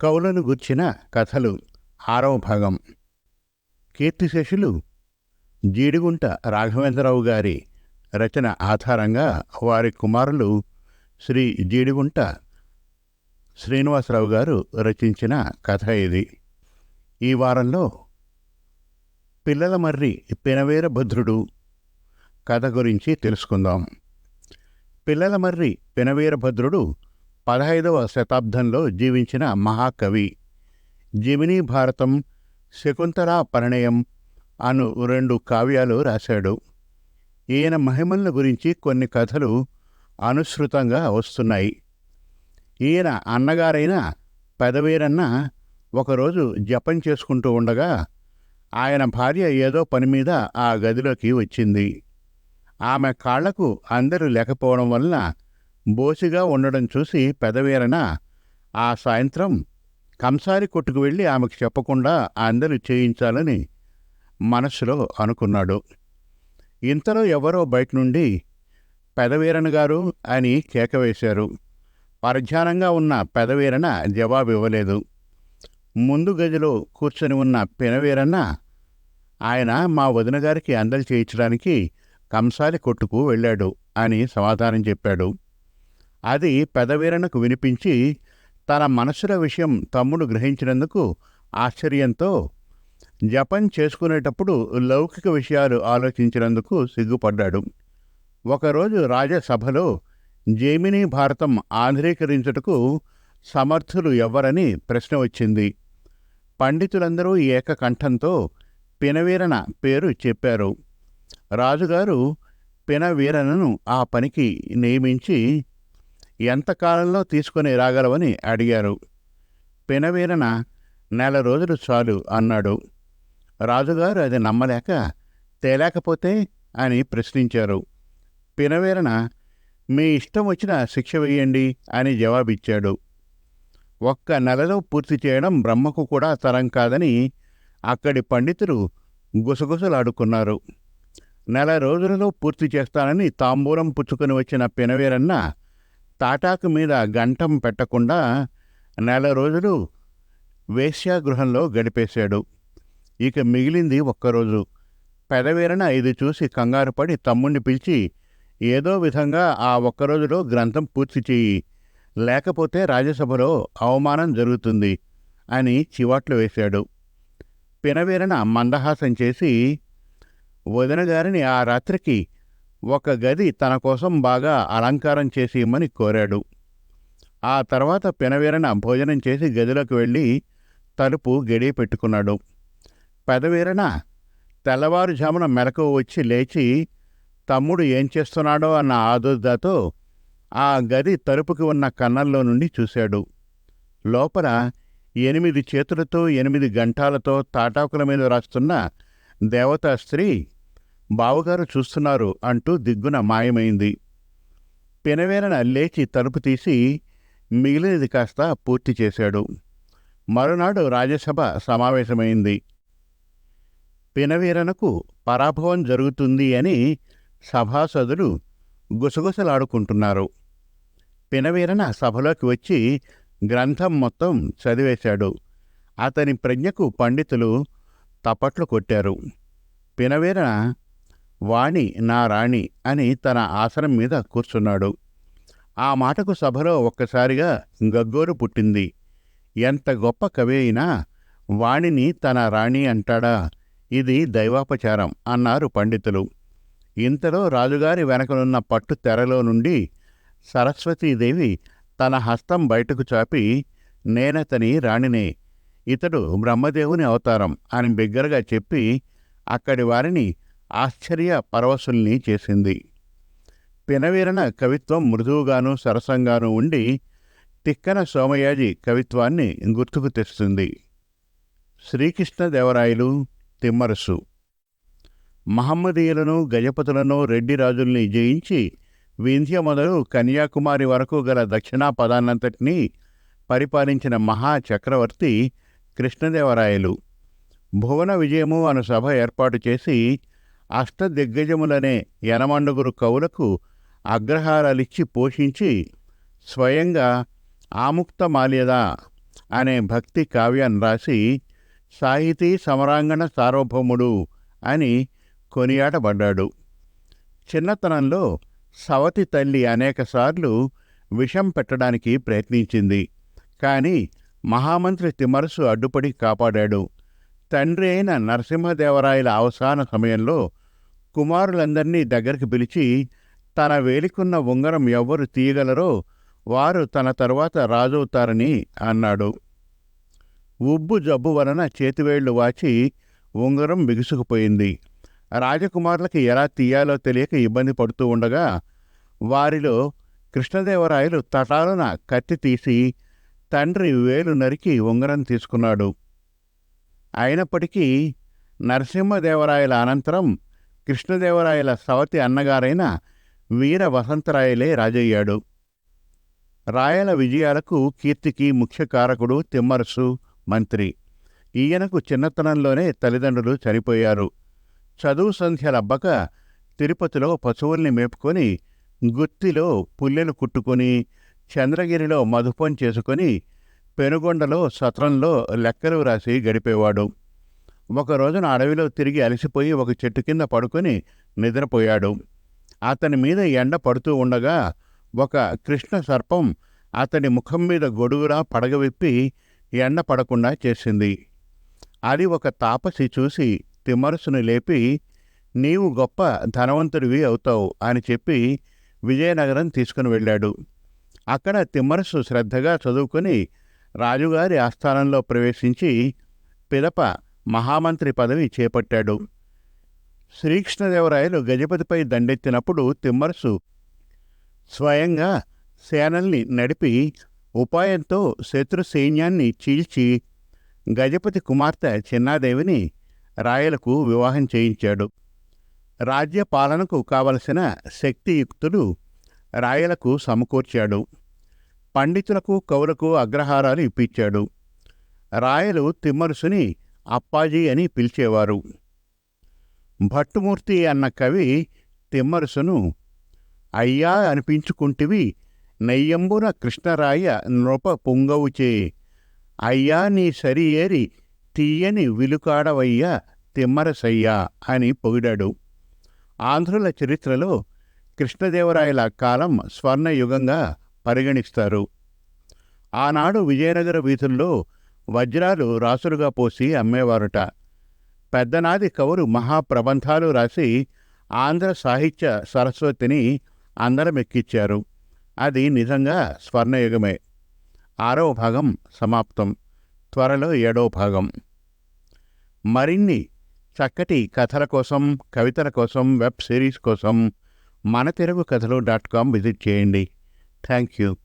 కవులను గుర్చిన కథలు. ఆరవ భాగం. కీర్తిశేషులు జీడిగుంట రాఘవేంద్రరావు గారి రచన ఆధారంగా వారి కుమారులు శ్రీ జీడిగుంట శ్రీనివాసరావు గారు రచించిన కథ ఇది. ఈ వారంలో పిల్లల మర్రి పినవేర భద్రుడు కథ గురించి తెలుసుకుందాం. పిల్లల మర్రి పినవీరభద్రుడు పదహైదవ శతాబ్దంలో జీవించిన మహాకవి జిమినీ భారతం శకుంతలా పరిణయం అను రెండు కావ్యాలు రాశాడు. ఈయన మహిమల గురించి కొన్ని కథలు అనుసృతంగా వస్తున్నాయి. ఈయన అన్నగారైన పెదవీరన్న ఒకరోజు జపం చేసుకుంటూ ఉండగా ఆయన భార్య ఏదో పని మీద ఆ గదిలోకి వచ్చింది. ఆమె కాళ్ళకు అందరూ లేకపోవడం వలన బోసిగా ఉండడం చూసి పెదవీరన ఆ సాయంత్రం కంసారి కొట్టుకు వెళ్ళి ఆమెకు చెప్పకుండా అందరూ చేయించాలని మనస్సులో అనుకున్నాడు. ఇంతలో ఎవరో బయట నుండి పెదవీరణ గారు అని కేక వేశారు. పరధ్యానంగా ఉన్న పెదవీరన జవాబు ఇవ్వలేదు ముందు గదిలో కూర్చొని ఉన్న పినవీరన్న ఆయన మా వదిన గారికి అందలు చేయించడానికి కంసాలి కొట్టుకు వెళ్ళాడు అని సమాధానం చెప్పాడు. అది పెదవీరణకు వినిపించి తన మనసుల విషయం తమ్ముడు గ్రహించినందుకు ఆశ్చర్యంతో జపం చేసుకునేటప్పుడు లౌకిక విషయాలు ఆలోచించినందుకు సిగ్గుపడ్డాడు. ఒకరోజు రాజసభలో జేమినీ భారతం ఆంధ్రీకరించుటకు సమర్థులు ఎవరని ప్రశ్న వచ్చింది. పండితులందరూ ఏకకంఠంతో పినవీరన పేరు చెప్పారు. రాజుగారు పినవీరనను ఆ పనికి నియమించి ఎంతకాలంలో తీసుకొని రాగలవని అడిగారు. పినవీరన నెల రోజులు చాలు అన్నాడు. రాజుగారు అది నమ్మలేక తేలేకపోతే అని ప్రశ్నించారు. పినవీరన మీ ఇష్టం వచ్చిన శిక్ష వేయండి అని జవాబిచ్చాడు. ఒక్క నెలలో పూర్తి చేయడం బ్రహ్మకు కూడా తరం కాదని అక్కడి పండితులు గుసగుసలాడుకున్నారు. నెల రోజులలో పూర్తి చేస్తానని తాంబూలం పుచ్చుకొని వచ్చిన పినవీరన్న తాటాకు మీద గంటం పెట్టకుండా నెల రోజులు వేశ్యాగృహంలో గడిపేశాడు. ఇక మిగిలింది ఒక్కరోజు. పెదవీరన ఇది చూసి కంగారు పడి తమ్ముణ్ణి పిలిచి ఏదో విధంగా ఆ ఒక్కరోజులో గ్రంథం పూర్తి చేయి లేకపోతే రాజ్యసభలో అవమానం జరుగుతుంది అని చివాట్లు వేశాడు. పినవీరన మందహాసం చేసి వదిన గారిని ఆ రాత్రికి ఒక గది తన కోసం బాగా అలంకారం చేసి ఇమ్మని కోరాడు. ఆ తర్వాత పినవీరన భోజనం చేసి గదిలోకి వెళ్ళి తలుపు గడియ పెట్టుకున్నాడు. పెదవీరన తెల్లవారుజామున మెలకు వచ్చి లేచి తమ్ముడు ఏం చేస్తున్నాడో అన్న ఆదుర్దాతో ఆ గది తలుపుకి ఉన్న కన్నంలో నుండి చూశాడు. లోపల ఎనిమిది చేతులతో ఎనిమిది గంటాలతో తాటాకుల మీద రాస్తున్న దేవతా స్త్రీ బావగారు చూస్తున్నారు అంటూ దిగ్గున మాయమైంది. పినవేరన లేచి తలుపు తీసి మిగిలినది కాస్త పూర్తి చేశాడు. మరునాడు రాజ్యసభ సమావేశమైంది. పినవీరనకు పరాభవం జరుగుతుంది అని సభాసదులు గుసగుసలాడుకుంటున్నారు. పినవీరన సభలోకి వచ్చి గ్రంథం మొత్తం చదివేశాడు. అతని ప్రజ్ఞకు పండితులు తప్పట్లు కొట్టారు. పినవీరన వాణి నా రాణి అని తన ఆసనం మీద కూర్చున్నాడు. ఆ మాటకు సభలో ఒక్కసారిగా గగ్గోరు పుట్టింది. ఎంత గొప్ప కవి అయినా వాణిని తన రాణి అంటాడా? ఇది దైవాపచారం అన్నారు పండితులు. ఇంతలో రాజుగారి వెనకనున్న పట్టు తెరలో నుండి సరస్వతీదేవి తన హస్తం బయటకు చాపి నేనతని రాణినే ఇతడు బ్రహ్మదేవుని అవతారం అని బిగ్గరగా చెప్పి అక్కడి వారిని ఆశ్చర్య పరవశుల్ని చేసింది. పినవీరన కవిత్వం మృదువుగాను సరసంగాను ఉండి తిక్కన సోమయాజి కవిత్వాన్ని గుర్తుకు తెస్తుంది. శ్రీకృష్ణదేవరాయలు తిమ్మరసు. మహమ్మదీయులను గజపతులను రెడ్డి రాజుల్ని జయించి వింధ్య మొదలు కన్యాకుమారి వరకు గల దక్షిణా పదాన్నంతటినీ పరిపాలించిన మహా చక్రవర్తి కృష్ణదేవరాయలు. భువన విజయము అను సభ ఏర్పాటు చేసి అష్టదిగ్గజములనే యనమండుగురు కవులకు అగ్రహారాలిచ్చి పోషించి స్వయంగా ఆముక్త మాల్యద అనే భక్తి కావ్యాన్ని రాసి సాహితీ సమరాంగణ సార్వభౌముడు అని కొనియాటబడ్డాడు చిన్నతనంలో సవతి తల్లి అనేకసార్లు విషం పెట్టడానికి ప్రయత్నించింది. కానీ మహామంత్రి తిమరసు అడ్డుపడి కాపాడాడు. తండ్రి అయిన నరసింహదేవరాయల అవసాన సమయంలో కుమారులందరినీ దగ్గరికి పిలిచి తన వేలికున్న ఉంగరం ఎవ్వరు తీయగలరో వారు తన తరువాత రాజవుతారని అన్నాడు. ఉబ్బు జబ్బు వలన చేతివేళ్ళు వాచి ఉంగరం బిగుసుకుపోయింది. రాజకుమారులకి ఎలా తీయాలో తెలియక ఇబ్బంది పడుతూ ఉండగా వారిలో కృష్ణదేవరాయలు తటాలున కత్తి తీసి తండ్రి వేలు నరికి ఉంగరం తీసుకున్నాడు. అయినప్పటికీ నరసింహదేవరాయల అనంతరం కృష్ణదేవరాయల సవతి అన్నగారైన వీర వసంతరాయలే రాజయ్యాడు. రాయల విజయాలకు కీర్తికి ముఖ్య కారకుడు తిమ్మరసు మంత్రి. ఈయనకు చిన్నతనంలోనే తల్లిదండ్రులు చనిపోయారు. చదువు సంధ్యలబ్బక తిరుపతిలో పశువుల్ని మేపుకొని గుత్తిలో పుల్లెలు కుట్టుకొని చంద్రగిరిలో మధుపం చేసుకొని పెనుగొండలో సత్రంలో లెక్కలు రాసి గడిపేవాడు. ఒక రోజున అడవిలో తిరిగి అలసిపోయి ఒక చెట్టు కింద పడుకొని నిద్రపోయాడు. అతని మీద ఎండ పడుతూ ఉండగా ఒక కృష్ణ సర్పం అతని ముఖం మీద గొడుగురా పడగవిప్పి ఎండ పడకుండా చేసింది. అది ఒక తాపసి చూసి తిమ్మరసును లేపి నీవు గొప్ప ధనవంతుడివి అవుతావు అని చెప్పి విజయనగరం తీసుకుని వెళ్ళాడు. అక్కడ తిమ్మరసు శ్రద్ధగా చదువుకొని రాజుగారి ఆస్థానంలో ప్రవేశించి పిదప మహామంత్రి పదవి చేపట్టాడు. శ్రీకృష్ణదేవరాయలు గజపతిపై దండెత్తినప్పుడు తిమ్మరసు స్వయంగా సేనల్ని నడిపి ఉపాయంతో శత్రు సైన్యాన్ని చీల్చి గజపతి కుమార్తె చిన్నాదేవిని రాయలకు వివాహం చేయించాడు. రాజ్య పాలనకు కావలసిన శక్తియుక్తులు రాయలకు సమకూర్చాడు. పండితులకు కవులకు అగ్రహారాలు ఇప్పించాడు. రాయలు తిమ్మరుసుని అప్పాజీ అని పిలిచేవారు. భట్టుమూర్తి అన్న కవి తిమ్మరుసును అయ్యా అనిపించుకుంటివి నెయ్యంబున కృష్ణరాయ నృప పొంగవుచే అయ్యా నీ సరి ఏరి తీయని విలుకాడవయ్యా తిమ్మరసయ్యా అని పొగిడాడు. ఆంధ్రుల చరిత్రలో కృష్ణదేవరాయల కాలం స్వర్ణయుగంగా పరిగణిస్తారు. ఆనాడు విజయనగర వీధుల్లో వజ్రాలు రాసులుగా పోసి అమ్మేవారుట. పెద్దనాది కవులు మహాప్రబంధాలు రాసి ఆంధ్ర సాహిత్య సరస్వతిని అందరమెక్కిచ్చారు. అది నిజంగా స్వర్ణయుగమే. ఆరవ భాగం సమాప్తం. త్వరలో ఏడవ భాగం. మరిన్ని చక్కటి కథల కోసం కవితల కోసం వెబ్ సిరీస్ కోసం మన Telugu Kathalu dot com visit చేయండి. Thank you